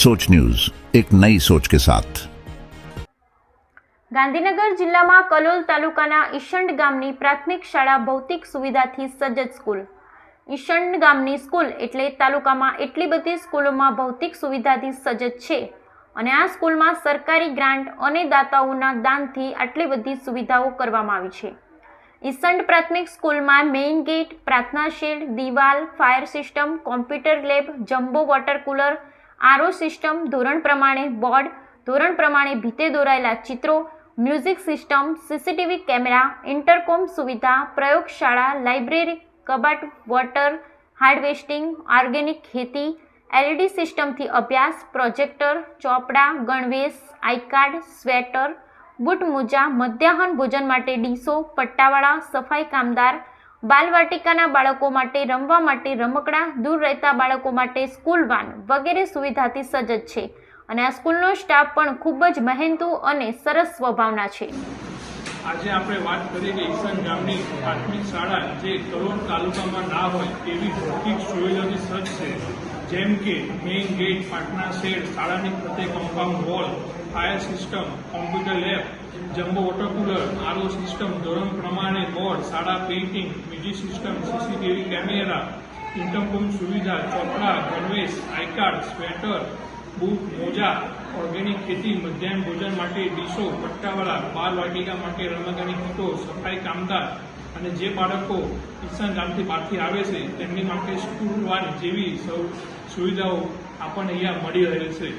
सोच न्यूज एक नई सोच के साथ ગાંધીનગર જિલ્લામાં કલોલ તાલુકાના ઈશંડ ગામની પ્રાથમિક શાળા ભૌતિક સુવિધાથી સજ્જ સ્કૂલ ઈશંડ ગામની સ્કૂલ એટલે તાલુકામાં એટલી બધી સ્કૂલોમાં ભૌતિક સુવિધાથી સજ્જ છે અને આ સ્કૂલમાં સરકારી ગ્રાન્ટ અને દાતાઓના દાનથી આટલી બધી સુવિધાઓ કરવામાં આવી છે ઈસંડ પ્રાથમિક સ્કૂલમાં મેઇન ગેટ પ્રાર્થના શેડ દિવાલ fire system computer lab jumbo water cooler RO system ધોરણ પ્રમાણે બોર્ડ, ધોરણ પ્રમાણે ભીતે દોરાયેલા ચિત્રો, music system, CCTV camera, intercom સુવિધા, પ્રયોગશાળા, લાઇબ્રેરી, કબાટ, વોટર હાર્ડવેસ્ટિંગ ઓર્ગેનિક ખેતી, એલઈડી સિસ્ટમથી અભ્યાસ, પ્રોજેક્ટર, ચોપડા, ગણવેશ આઈ કાર્ડ સ્વેટર બૂટ મોજા મધ્યાહન ભોજન માટે ડીશો, પટ્ટાવાળા, સફાઈ કામદાર બાલવાટિકાના બાળકો માટે, રમવા માટે, રમકડા, દૂર રહેતા બાળકો માટે સ્કૂલ વાન વગેરે સુવિધાથી સજ્જ છે. અને આ સ્કૂલનો સ્ટાફ પણ ખૂબ જ મહેનતુ અને સરસ સ્વભાવના છે. આજે આપણે વાત કરીએ કે ઈસન ગામની પ્રાથમિક શાળા જે કરોડ તાલુકામાં ના હોય તેવી ભૌતિક સુવિધાની સજ્જ છે. જેમ કે મેઇન ગેટ પાટના શેડ, શાળાની ફરતે compound wall fire system computer lab jumbo water cooler RO system ધોરણ પ્રમાણે બોર્ડ શાળા painting music system CCTV camera intercom સુવિધા, ચોપડા, ગણવેશ આઈ કાર્ડ સ્વેટર બૂટ મોજા ઓર્ગેનિક ખેતી, મધ્યાહન ભોજન માટે ડીશો, પટ્ટાવાળા બાલ વાટિકા માટે રમકડાની કીટો, સફાઈ કામદાર અને જે બાળકો ઈસન ગામથી બહારથી આવે છે, તેમની માટે સ્કૂલ વાન જેવી સૌ સુવિધાઓ આપણને અહીંયા મળી રહેલ છે.